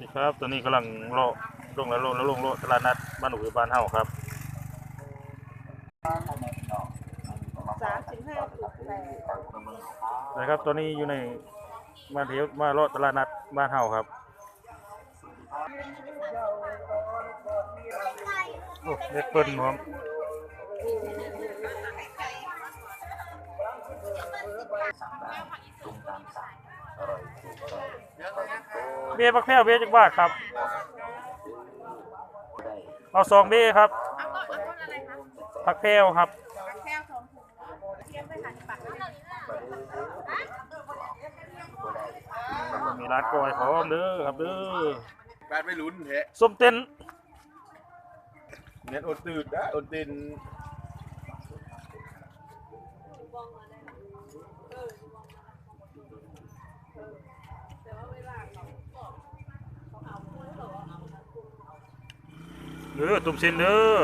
ดีครับตอนนี้กำลังเลาะลงแล้วลงแล้วลงโลตลาดนัดบ้านหนูบ้านเฮาครับสามสิบห้าจุดแปดนะครับตอนนี้อยู่ในมาเที่ยวมาเลาะตลาดนัดบ้านเฮาครับโอ้เล็กเปิ้ลพร้อม เบี้ยปักแพ้วเบี้ยจักบาทครับ เอาสองเบี้ยครับ เอาก็เอาต้นอะไรคะผักแพ้วครับ ผักแก้วสองถุงเทียมไปหันปักแล้วมีร้านกล้อยพร้อมเด้อครับเด้อบ้านไม่ลุ้นแท้ส้มเต้นเน้นอดตื่นนะอดตื่น เออตุ่มเส้นเด้อ